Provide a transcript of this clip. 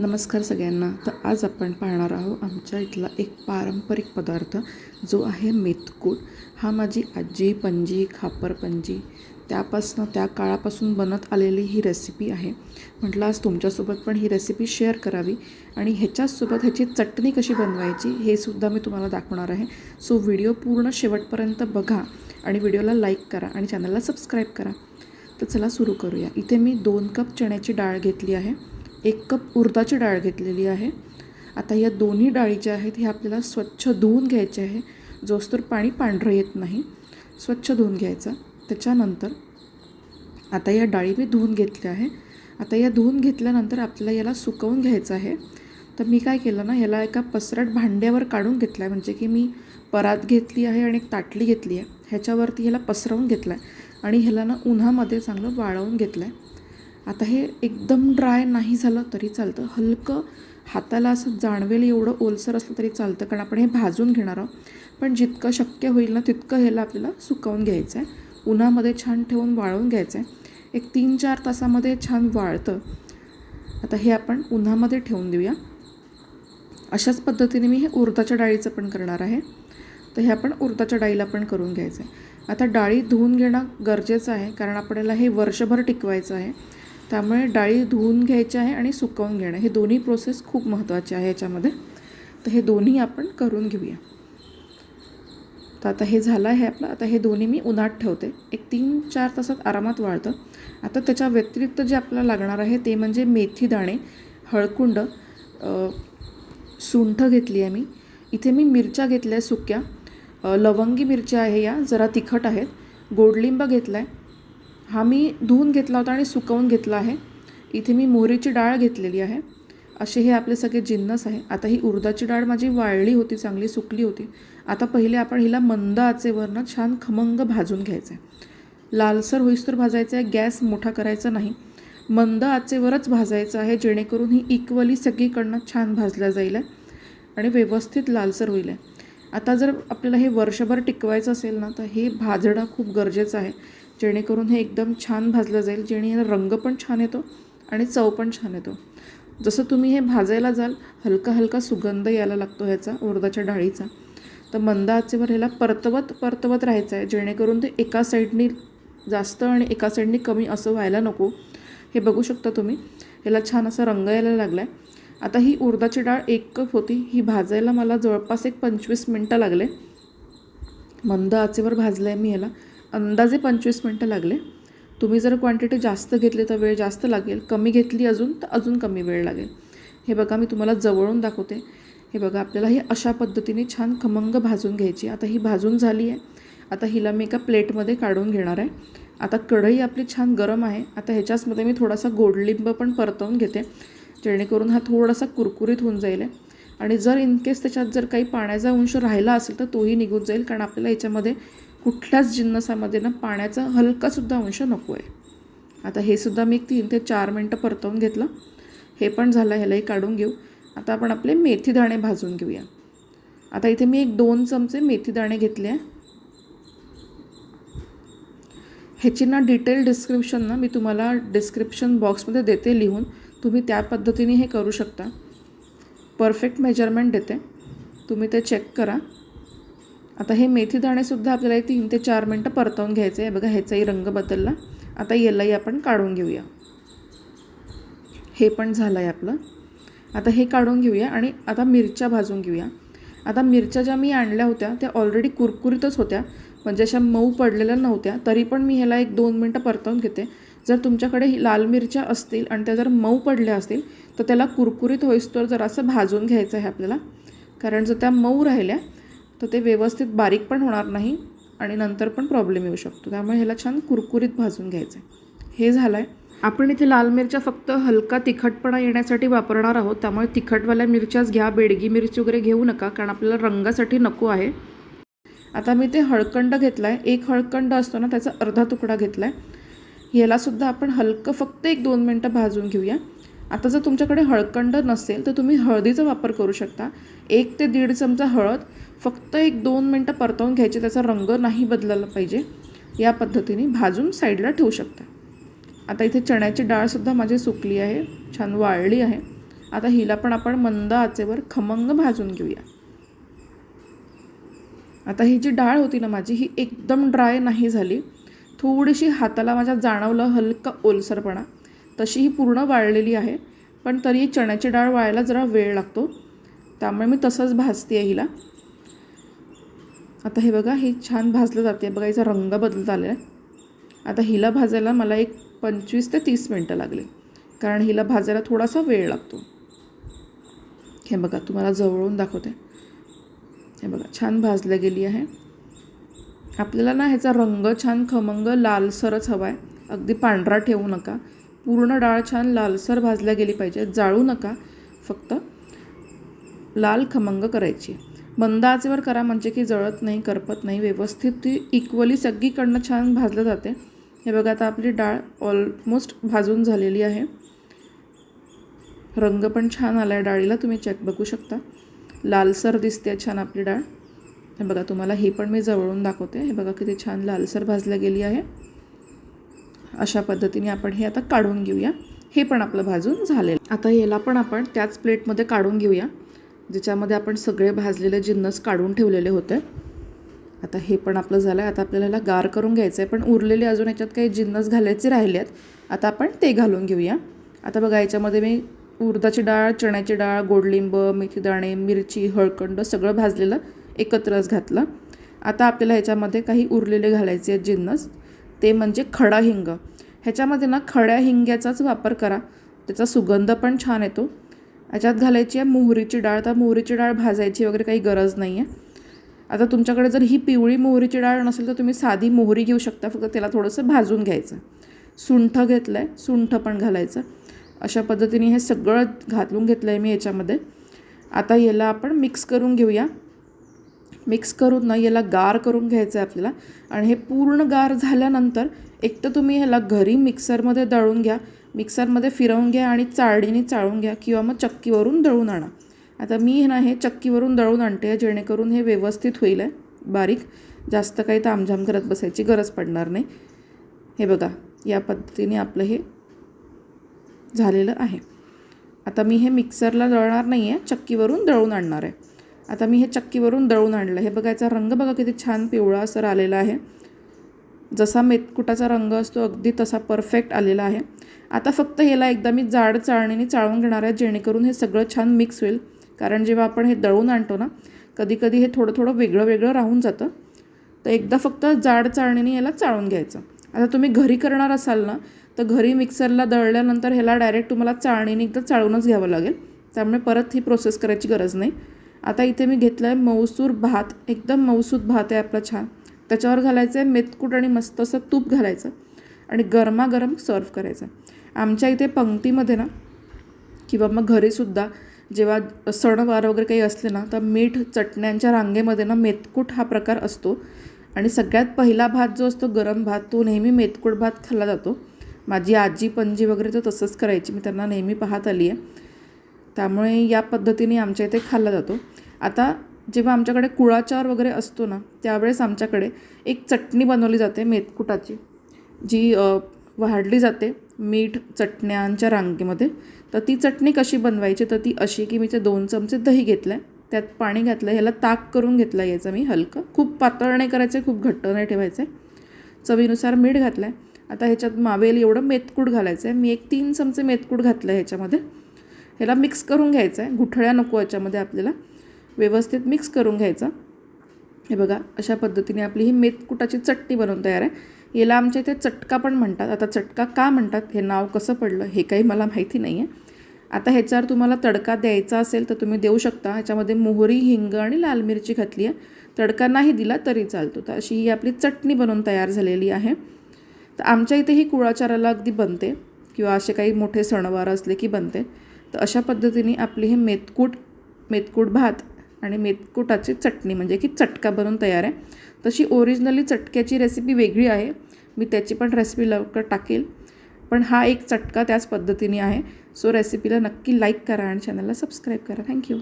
नमस्कार सगळ्यांना. तर आज आपण पाहणार आहोत आमच्या इथला एक पारंपरिक पदार्थ जो आहे मेथकूट हा माझी आजी पणजी खापर पणजी. त्यापासनं त्या काळापासून बनत आलेली ही रेसिपी आहे. म्हटलं आज तुमच्यासोबत पण ही रेसिपी शेअर करावी आणि ह्याच्याचसोबत ह्याची चटणी कशी बनवायची हे सुद्धा मी तुम्हाला दाखवणार आहे. सो व्हिडिओ पूर्ण शेवटपर्यंत बघा आणि व्हिडिओला लाईक करा आणि चॅनलला सबस्क्राईब करा. तर चला सुरू करूया. इथे मी दोन कप चण्याची डाळ घेतली आहे. एक कप उर्दाची डाळ घेतलेली आहे. आता या दोन्ही डाळी ज्या आहेत ह्या आपल्याला स्वच्छ धुवून घ्यायचे आहे. जोस्तर पाणी पांढरं येत नाही. स्वच्छ धुवून घ्यायचं. त्याच्यानंतर आता या डाळी मी धुवून घेतल्या आहे. आता या धुवून घेतल्यानंतर आपल्याला याला सुकवून घ्यायचं आहे. तर मी काय केलं ना याला एका पसरट भांड्यावर काढून घेतलं आहे. म्हणजे की मी परात घेतली आहे आणि एक ताटली घेतली आहे. ह्याच्यावरती ह्याला पसरवून घेतलं आहे. आणि ह्याला ना उन्हामध्ये चांगलं वाळवून घेतलं आहे. आता हे एकदम ड्राय नाही झालं तरी चालतं. हलकं हाताला असं जाणवेल एवढं ओलसर असलं तरी चालतं कारण आपण हे भाजून घेणार आहोत. पण जितकं शक्य होईल ना तितकं ह्याला आपल्याला सुकवून घ्यायचं आहे उन्हामध्ये छान ठेवून वाळवून घ्यायचं आहे एक तीन चार तासामध्ये छान वाळतं. आता हे आपण उन्हामध्ये ठेवून देऊया. अशाच पद्धतीने मी हे उर्दाच्या डाळीचं पण करणार आहे. तर हे आपण उडदाच्या डाळीला पण करून घ्यायचं आहे आता डाळी धुवून घेणं गरजेचं आहे कारण आपल्याला हे वर्षभर टिकवायचं आहे. त्यामुळे डाळी धुवून घ्यायची आहे आणि सुकवून घेणं हे दोन्ही प्रोसेस खूप महत्त्वाचे आहे याच्यामध्ये. तर हे दोन्ही आपण करून घेऊया. तर आता हे झालं आहे आपलं. आता हे दोन्ही मी उन्हात ठेवते. एक तीन चार तासात आरामात वाळतं. आता त्याच्या व्यतिरिक्त जे आपल्याला लागणार आहे ते म्हणजे मेथी दाणे हळकुंड सुंठ घेतली आहे मी. इथे मी मिरच्या घेतल्या सुक्या. लवंगी मिरच्या आहे या जरा तिखट आहेत. गोडलिंब घेतला आहे हा मी धुवून घेतला होता आणि सुकवून घेतला आहे. इथे मी मोहरीची डाळ घेतलेली आहे. असे हे आपले सगळे जिन्नस आहे. आता ही उर्दाची डाळ माझी वाळली होती चांगली सुकली होती. आता पहिले आपण हिला मंद आचेवरनं छान खमंग भाजून घ्यायचं आहे लालसर होईस्तर भाजायचं आहे. गॅस मोठा करायचा नाही. मंद आचेवरच भाजायचं आहे जेणेकरून ही इक्वली सगळीकडनं छान भाजल्या जाईल आहे आणि व्यवस्थित लालसर होईल आहे आता जर आपल्याला हे वर्षभर टिकवायचं असेल ना तर हे भाजणं खूप गरजेचं आहे. जेणेकरून हे एकदम छान भाजलं जाईल जेणे रंग पण छान येतो आणि चव पण छान येतो. जसं तुम्ही हे भाजायला जाल हलका हलका सुगंध यायला लागतो ह्याचा उर्दाच्या डाळीचा. तर मंद आचेवर ह्याला परतवत परतवत राहायचं आहे जेणेकरून ते एका साईडनी जास्त आणि एका साईडनी कमी असं व्हायला नको. हे बघू शकता तुम्ही. ह्याला छान असा रंग यायला लागला आहे आता ही उर्दाची डाळ एक कप होती. ही भाजायला मला जवळपास एक पंचवीस मिनटं लागले. मंद आचेवर भाजलं आहे मी ह्याला. अंदाजे पंचवीस मिनटं लागले. तुम्ही जर क्वांटिटी जास्त घेतली तर वेळ जास्त लागेल. कमी घेतली अजून तर अजून कमी वेळ लागेल. हे बघा मी तुम्हाला जवळून दाखवते. हे बघा आपल्याला ही अशा पद्धतीने छान खमंग भाजून घ्यायची. आता ही भाजून झाली आहे. आता हिला मी एका प्लेटमध्ये काढून घेणार आहे. आता कढई आपली छान गरम आहे. आता ह्याच्याचमध्ये मी थोडासा गोडलिंब पण परतवून घेते. जेणेकरून हा थोडासा कुरकुरीत होऊन जाईल. आहे. आणि जर इन केस त्याच्यात जर काही पाण्याचा अंश राहिला असेल तर तोही निघून जाईल. कारण आपल्याला याच्यामध्ये कुठल्याच जिन्नसामध्ये ना पाण्याचा हलकासुद्धा अंश नको आहे. आता हे सुद्धा मी एक तीन ते चार मिनटं परतवून घेतलं. हे पण झालं ह्यालाही काढून घेऊ. आता आपण आपले मेथी दाणे भाजून घेऊया. आता इथे मी एक दोन चमचे मेथी दाणे घेतले आहे. ह्याची ना डिटेल डिस्क्रिप्शन ना मी तुम्हाला डिस्क्रिप्शन बॉक्समध्ये देते लिहून. तुम्ही त्या पद्धतीने हे करू शकता. परफेक्ट मेजरमेंट देते. तुम्ही ते चेक करा. आता हे मेथी दाणेसुद्धा आपल्याला तीन ते चार मिनटं परतवून घ्यायचे आहे. बघा ह्याचाही रंग बदलला. आता यालाही आपण काढून घेऊया. हे पण झालं आहे आपलं. आता हे काढून घेऊया आणि आता मिरच्या भाजून घेऊया. आता मिरच्या ज्या मी आणल्या होत्या त्या ऑलरेडी कुरकुरीतच होत्या. म्हणजे अशा मऊ पडलेल्या नव्हत्या. तरी पण मी ह्याला एक दोन मिनटं परतवून घेते. जर तुमच्याकडे लाल मिरच्या असतील आणि त्या जर मऊ पडल्या असतील तर त्याला कुरकुरीत होईस्तोवर जरासं भाजून घ्यायचं आहे आपल्याला. कारण जर त्या मऊ राहिल्या तर ते व्यवस्थित बारीक पण होणार नाही आणि नंतर पण प्रॉब्लेम येऊ शकतो. त्यामुळे ह्याला छान कुरकुरीत भाजून घ्यायचं आहे हे झालं आहे आपण इथे लाल मिरच्या फक्त हलका तिखटपणा येण्यासाठी वापरणार आहोत. त्यामुळे तिखटवाल्या मिरच्याच घ्या. बेडगी मिरची वगैरे घेऊ नका कारण आपल्याला रंगासाठी नको आहे. आता मी ते हळकंड घेतला आहे एक हळकंड असतो ना त्याचा अर्धा तुकडा घेतला आहे यालासुद्धा आपण हलकं फक्त एक दोन मिनटं भाजून घेऊया. आता जर तुमच्याकडे हळकंड नसेल तर तुम्ही हळदीचा वापर करू शकता. एक ते दीड चमचा हळद फक्त एक दोन मिनटं परतवून घ्यायचे त्याचा रंग नाही बदलायला पाहिजे. या पद्धतीने भाजून साईडला ठेवू शकता. आता इथे चण्याची डाळसुद्धा माझी सुकली आहे छान वाळली आहे. आता हिला पण आपण मंद आचेवर खमंग भाजून घेऊया. आता ही जी डाळ होती ना माझी ही एकदम ड्राय नाही झाली. थोडीशी हाताला माझ्या जाणवलं हलका ओलसरपणा. तशी ही पूर्ण वाळलेली आहे पण तरी चण्याची डाळ वाळायला जरा वेळ लागतो. त्यामुळे मी तसंच भाजते आहे हिला. आता हे बघा हे छान भाजलं जाते. बघा हिचा रंग बदलत आलेला आहे. आता हिला भाजायला मला एक पंचवीस ते तीस मिनटं लागले कारण हिला भाजायला थोडासा वेळ लागतो. हे बघा तुम्हाला जवळून दाखवते. हे बघा छान भाजल्या गेली आहे. आपल्याला ना ह्याचा रंग छान खमंग लालसरच हवा आहे अगदी पांढरा ठेवू नका. पूर्ण डाळ छान लालसर भाजल्या गेली पाहिजे. जाळू नका. फक्त लाल खमंग करायची. मंद आचेवर करा म्हणजे की जळत नाही करपत नाही. व्यवस्थित ती इक्वली सगळीकडनं छान भाजलं जाते. हे बघा आता आपली डाळ ऑलमोस्ट भाजून झालेली आहे. रंग पण छान आला आहे डाळीला. तुम्ही चेक बघू शकता. लालसर दिसते छान आपली डाळ. हे बघा तुम्हाला ही पण मी जवळून दाखवते. हे बघा किती छान लालसर भाजल्या गेली आहे. अशा पद्धतीने आपण हे आता काढून घेऊया. हे पण आपलं भाजून झालेलं आता याला पण आपण त्याच प्लेटमध्ये काढून घेऊया. ज्याच्यामध्ये आपण सगळे भाजलेले जिन्नस काढून ठेवलेले होते. आता हे पण आपलं झालं आहे आता आपल्याला गार करून घ्यायचं आहे पण उरलेले अजून याच्यात काही जिन्नस घालायचे राहिले आहेत आता आपण ते घालून घेऊया. आता बघा याच्यामध्ये मी उडदाची डाळ चण्याची डाळ गोडलिंब मेथीदाणे मिरची हळकंड सगळं भाजलेलं एकत्रच घातलं. आता आपल्याला याच्यामध्ये काही उरलेले घालायचे आहेत जिन्नस ते म्हणजे खडा हिंग. ह्याच्यामध्ये ना खड्या हिंग्याचाच वापर करा. त्याचा सुगंध पण छान येतो. ह्याच्यात घालायची आहे मोहरीची डाळ. तर मोहरीची डाळ भाजायची वगैरे काही गरज नाही आहे आता तुमच्याकडे जर ही पिवळी मोहरीची डाळ नसेल तर तुम्ही साधी मोहरी घेऊ शकता. फक्त त्याला थोडंसं भाजून घ्यायचं. सुंठ घेतलं आहे सुंठ पण घालायचं. अशा पद्धतीने हे सगळं घालून घेतलं आहे मी याच्यामध्ये. आता याला आपण मिक्स करून घेऊया. मिक्स करून ना याला गार करून घ्यायचं आहे आपल्याला. आणि हे पूर्ण गार झाल्यानंतर एक तर तुम्ही ह्याला घरी मिक्सरमध्ये दळून घ्या मिक्सरमध्ये फिरवून घ्या आणि चाळणीने चाळून घ्या किंवा मग चक्कीवरून दळून आणा. आता मी ना हे चक्कीवरून दळून आणते जेणेकरून हे व्यवस्थित होईल आहे बारीक. जास्त काही तामझाम करत बसायची गरज पडणार नाही. हे बघा या पद्धतीने आपलं हे झालेलं आहे. आता मी हे मिक्सरला दळणार नाही आहे चक्कीवरून दळून आणणार आहे. आता मी हे चक्कीवरून दळून आणलं. हे बघायचा रंग बघा किती छान पिवळा असं आलेला आहे. जसा मेतकुटाचा रंग असतो अगदी तसा परफेक्ट आलेला आहे. आता फक्त ह्याला एकदा मी जाड चाळणीने चाळून घेणार आहे जेणेकरून हे सगळं छान मिक्स होईल. कारण जेव्हा आपण हे दळून आणतो ना कधीकधी हे थोडं थोडं वेगळं वेगळं राहून जातं. तर एकदा फक्त जाड चाळणीने याला चाळून घ्यायचं. आता तुम्ही घरी करणार असाल ना तर घरी मिक्सरला दळल्यानंतर ह्याला डायरेक्ट तुम्हाला चाळणीने एकदा चाळूनच घ्यावं लागेल. त्यामुळे परत ही प्रोसेस करायची गरज नाही. आता इथे मी घेतलं आहे मौसूर भात. एकदम मौसूद भात आहे आपला छान. त्याच्यावर घालायचं आहे मेतकूट आणि मस्त असं तूप घालायचं आणि गरमागरम सर्व करायचं. आमच्या इथे पंक्तीमध्ये ना किंवा मग घरीसुद्धा जेव्हा सणवार वगैरे काही असले ना तर मीठ चटण्यांच्या रांगेमध्ये ना मेतकूट हा प्रकार असतो. आणि सगळ्यात पहिला भात जो असतो गरम भात तो नेहमी मेतकूट भात खाल्ला जातो. माझी आजी पणजी वगैरे तर तसंच करायची मी त्यांना नेहमी पाहत आली आहे त्यामुळे या पद्धतीने आमच्या इथे खाल्ला जातो. आता जेव्हा आमच्याकडे कुळाचार वगैरे असतो ना त्यावेळेस आमच्याकडे एक चटणी बनवली जाते मेतकुटाची जी वाढली जाते मीठ चटण्यांच्या रांगेमध्ये. तर ती चटणी कशी बनवायची? तर ती अशी की मी ते दोन चमचे दही घेतलं आहे त्यात पाणी घातलं ह्याला ताक करून घेतलं याचं मी हलकं. खूप पातळ नाही करायचं खूप घट्ट नाही ठेवायचं आहे चवीनुसार मीठ घातलं आहे आता ह्याच्यात मावेल एवढं मेतकूट घालायचं आहे मी एक तीन चमचे मेथकूट घातलं आहे ह्याच्यामध्ये. ह्याला मिक्स करून घ्यायचं आहे गुठळ्या नको याच्यामध्ये आपल्याला. व्यवस्थित मिक्स करून घ्यायचं. हे बघा अशा पद्धतीने आपली ही मेतकुटाची चटणी बनवून तयार आहे. याला आमच्या इथे चटका पण म्हणतात. आता चटका का म्हणतात? हे नाव कसं पडलं? हे काही मला माहिती नाही आहे आता ह्याच्यावर तुम्हाला तडका द्यायचा असेल तर तुम्ही देऊ शकता. ह्याच्यामध्ये मोहरी हिंग आणि लाल मिरची घातली आहे. तडका नाही दिला तरी चालतो. तर अशी ही आपली चटणी बनवून तयार झालेली आहे. तर आमच्या इथे ही कुळाचाराला अगदी बनते. किंवा असे काही मोठे सणवार असले की बनते. तर अशा पद्धतीने आपली हे मेतकूट मेतकूट भात आणि मेतकुटाची चटणी म्हणजे की चटका बनवून तयार आहे. तशी ओरिजिनली चटक्याची रेसिपी वेगळी आहे. मी त्याची पण रेसिपी लवकर टाकेल. पण हा एक चटका त्याच पद्धतीने आहे. सो रेसिपीला नक्की लाईक करा आणि चॅनलला सबस्क्राईब करा. थँक्यू